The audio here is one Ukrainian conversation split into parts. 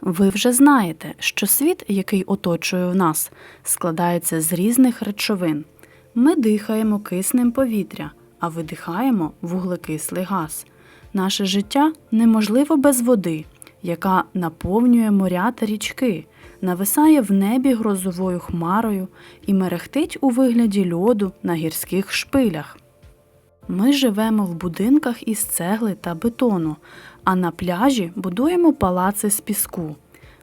Ви вже знаєте, що світ, який оточує в нас, складається з різних речовин. Ми дихаємо киснем повітря, а видихаємо вуглекислий газ. Наше життя неможливо без води, яка наповнює моря та річки, нависає в небі грозовою хмарою і мерехтить у вигляді льоду на гірських шпилях. Ми живемо в будинках із цегли та бетону, а на пляжі будуємо палаци з піску.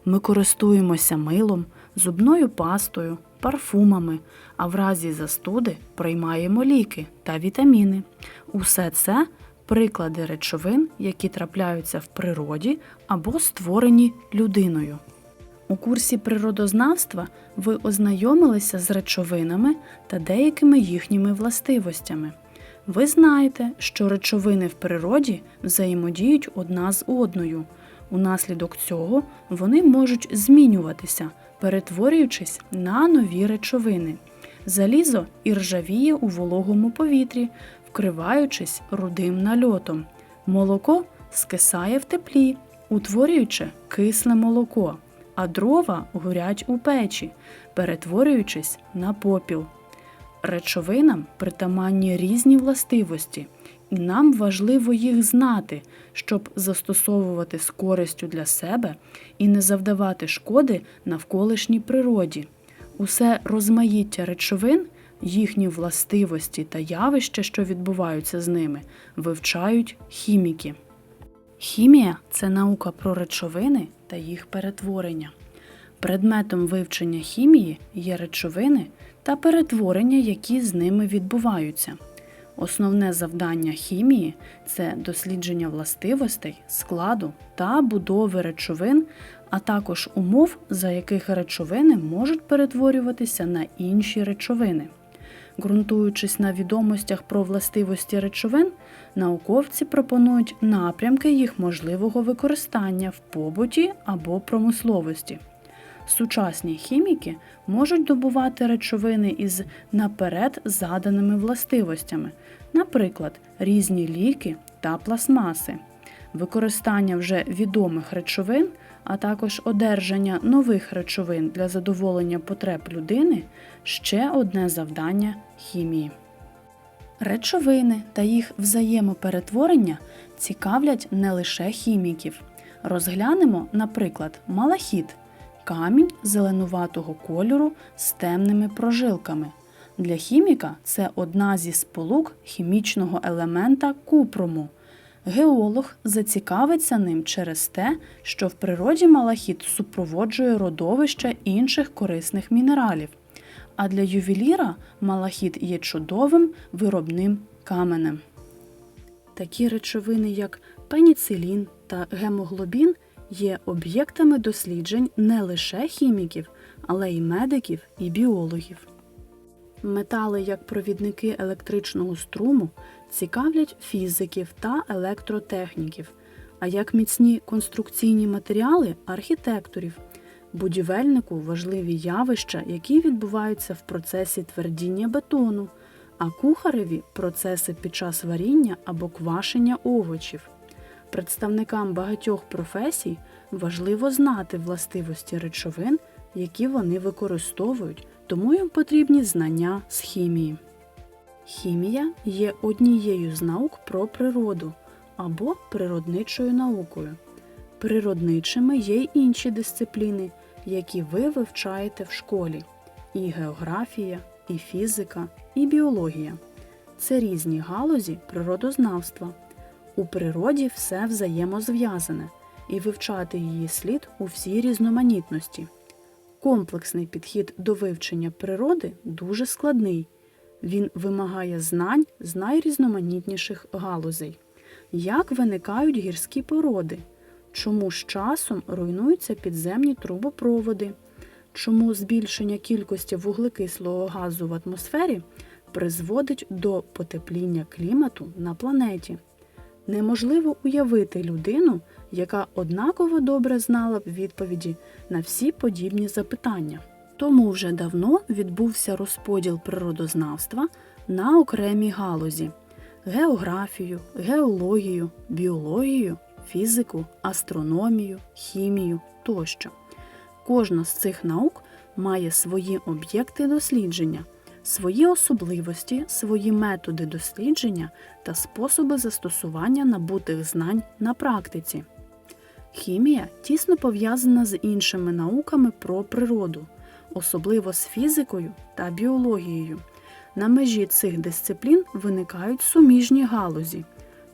Ми користуємося милом, зубною пастою, парфумами, а в разі застуди приймаємо ліки та вітаміни. Усе це приклади речовин, які трапляються в природі або створені людиною. У курсі природознавства ви ознайомилися з речовинами та деякими їхніми властивостями. Ви знаєте, що речовини в природі взаємодіють одна з одною. Унаслідок цього вони можуть змінюватися, перетворюючись на нові речовини. Залізо іржавіє у вологому повітрі, вкриваючись рудим нальотом. Молоко скисає в теплі, утворюючи кисле молоко, а дрова горять у печі, перетворюючись на попіл. Речовинам притаманні різні властивості, і нам важливо їх знати, щоб застосовувати з користю для себе і не завдавати шкоди навколишній природі. Усе розмаїття речовин, їхні властивості та явища, що відбуваються з ними, вивчають хіміки. Хімія це наука про речовини та їх перетворення. Предметом вивчення хімії є речовини та перетворення, які з ними відбуваються. Основне завдання хімії це дослідження властивостей, складу та будови речовин, а також умов, за яких речовини можуть перетворюватися на інші речовини. Ґрунтуючись на відомостях про властивості речовин, науковці пропонують напрямки їх можливого використання в побуті або промисловості. Сучасні хіміки можуть добувати речовини із наперед заданими властивостями, наприклад, різні ліки та пластмаси. Використання вже відомих речовин, а також одержання нових речовин для задоволення потреб людини ще одне завдання хімії. Речовини та їх взаємоперетворення цікавлять не лише хіміків. Розглянемо, наприклад, малахіт камінь зеленуватого кольору з темними прожилками. Для хіміка це одна зі сполук хімічного елемента купрому. Геолог зацікавиться ним через те, що в природі малахіт супроводжує родовища інших корисних мінералів. А для ювеліра малахіт є чудовим виробним каменем. Такі речовини, як пеніцилін та гемоглобін, є об'єктами досліджень не лише хіміків, але й медиків і біологів. Метали як провідники електричного струму цікавлять фізиків та електротехніків, а як міцні конструкційні матеріали архітекторів. Будівельнику важливі явища, які відбуваються в процесі твердіння бетону, а кухареві процеси під час варіння або квашення овочів. Представникам багатьох професій важливо знати властивості речовин, які вони використовують, тому їм потрібні знання з хімії. Хімія є однією з наук про природу або природничою наукою. Природничими є й інші дисципліни, які ви вивчаєте в школі: і географія, і фізика, і біологія. Це різні галузі природознавства. У природі все взаємозв'язане, і вивчати її слід у всій різноманітності. Комплексний підхід до вивчення природи дуже складний. Він вимагає знань з найрізноманітніших галузей. Як виникають гірські породи? Чому з часом руйнуються підземні трубопроводи? Чому збільшення кількості вуглекислого газу в атмосфері призводить до потепління клімату на планеті? Неможливо уявити людину, яка однаково добре знала б відповіді на всі подібні запитання. Тому вже давно відбувся розподіл природознавства на окремі галузі географію, геологію, біологію фізику, астрономію, хімію тощо. Кожна з цих наук має свої об'єкти дослідження, свої особливості, свої методи дослідження та способи застосування набутих знань на практиці. Хімія тісно пов'язана з іншими науками про природу, особливо з фізикою та біологією. На межі цих дисциплін виникають суміжні галузі,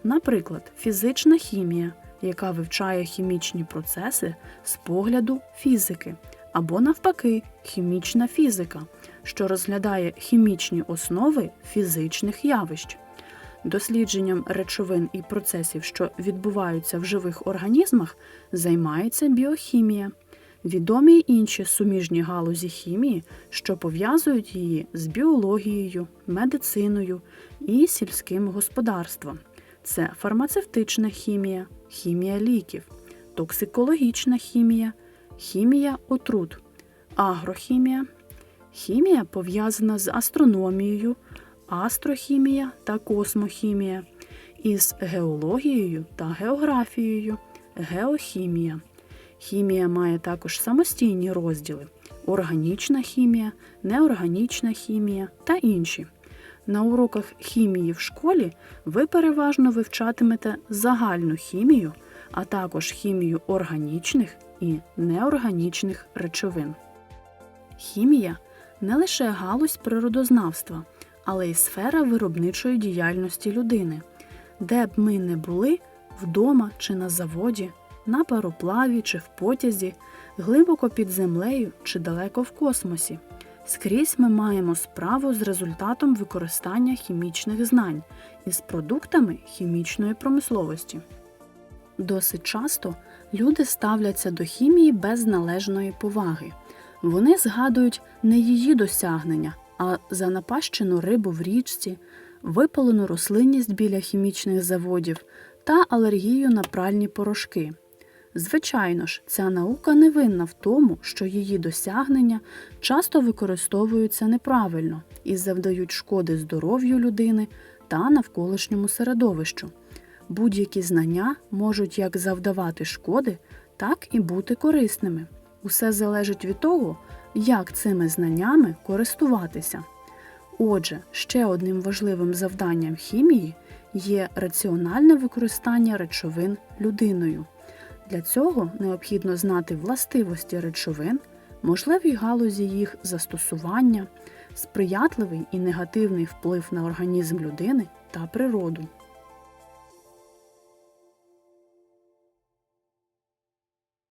наприклад, фізична хімія, яка вивчає хімічні процеси з погляду фізики, або навпаки, хімічна фізика, що розглядає хімічні основи фізичних явищ. Дослідженням речовин і процесів, що відбуваються в живих організмах, займається біохімія. Відомі інші суміжні галузі хімії, що пов'язують її з біологією, медициною і сільським господарством. Це фармацевтична хімія, хімія ліків, токсикологічна хімія, хімія отрут, агрохімія. Хімія пов'язана з астрономією, астрохімія та космохімія, із геологією та географією, геохімія. Хімія має також самостійні розділи: органічна хімія, неорганічна хімія та інші. На уроках хімії в школі ви переважно вивчатимете загальну хімію, а також хімію органічних і неорганічних речовин. Хімія не лише галузь природознавства, але й сфера виробничої діяльності людини. Де б ми не були вдома чи на заводі, на пароплаві чи в потязі, глибоко під землею чи далеко в космосі. Скрізь ми маємо справу з результатом використання хімічних знань і з продуктами хімічної промисловості. Досить часто люди ставляться до хімії без належної поваги. Вони згадують не її досягнення, а занапащену рибу в річці, випалену рослинність біля хімічних заводів та алергію на пральні порошки. Звичайно ж, ця наука не винна в тому, що її досягнення часто використовуються неправильно і завдають шкоди здоров'ю людини та навколишньому середовищу. Будь-які знання можуть як завдавати шкоди, так і бути корисними. Усе залежить від того, як цими знаннями користуватися. Отже, ще одним важливим завданням хімії є раціональне використання речовин людиною. Для цього необхідно знати властивості речовин, можливі галузі їх застосування, сприятливий і негативний вплив на організм людини та природу.